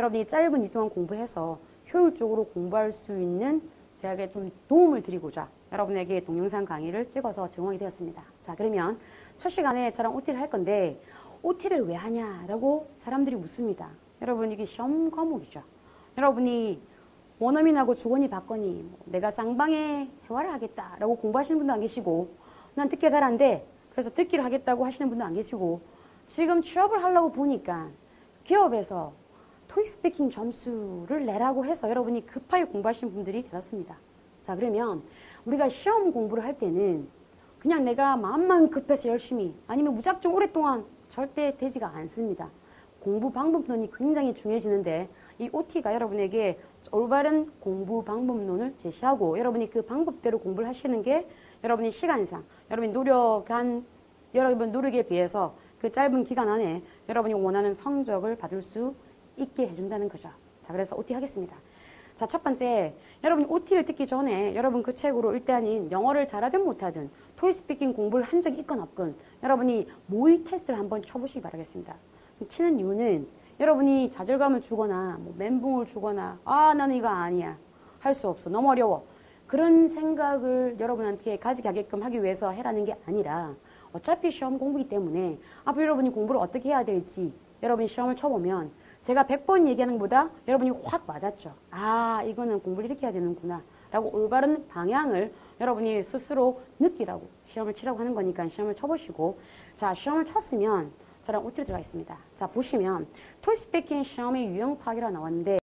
여러분이 짧은 이 동안 공부해서 효율적으로 공부할 수 있는 제가 좀 도움을 드리고자 여러분에게 동영상 강의를 찍어서 제공하게 되었습니다. 자, 그러면 첫 시간에 저랑 OT를 할 건데 OT를 왜 하냐라고 사람들이 묻습니다. 여러분 이게 시험 과목이죠. 여러분이 원어민하고 조건이 받거니 뭐 내가 쌍방에 회화를 하겠다라고 공부하시는 분도 안 계시고 난 듣기 잘한데 그래서 듣기를 하겠다고 하시는 분도 안 계시고 지금 취업을 하려고 보니까 기업에서 토익 스피킹 점수를 내라고 해서 여러분이 급하게 공부하시는 분들이 되었습니다. 자 그러면 우리가 시험 공부를 할 때는 그냥 내가 마음만 급해서 열심히 아니면 무작정 오랫동안 절대 되지가 않습니다. 공부 방법론이 굉장히 중요해지는데 이 OT가 여러분에게 올바른 공부 방법론을 제시하고 여러분이 그 방법대로 공부를 하시는 게 여러분이 시간상 여러분이 노력한 여러분 노력에 비해서 그 짧은 기간 안에 여러분이 원하는 성적을 받을 수 있게 해준다는 거죠. 자, 그래서 OT 하겠습니다. 자, 첫 번째, 여러분이 OT를 듣기 전에 여러분 그 책으로 일단은 영어를 잘하든 못하든 토익 스피킹 공부를 한 적이 있건 없건 여러분이 모의 테스트를 한번 쳐보시기 바라겠습니다. 치는 이유는 여러분이 좌절감을 주거나 뭐 멘붕을 주거나 아 나는 이거 아니야 할 수 없어 너무 어려워 그런 생각을 여러분한테 가지게 하게끔 하기 위해서 해라는 게 아니라 어차피 시험 공부이기 때문에 앞으로 여러분이 공부를 어떻게 해야 될지 여러분이 시험을 쳐보면 제가 100번 얘기하는 것보다 여러분이 확 와닿죠. 아, 이거는 공부를 이렇게 해야 되는구나. 라고 올바른 방향을 여러분이 스스로 느끼라고 시험을 치라고 하는 거니까 시험을 쳐보시고 자, 시험을 쳤으면 저랑 OT로 들어가 있습니다. 자, 보시면 토익 스피킹 시험의 유형 파악이라 나왔는데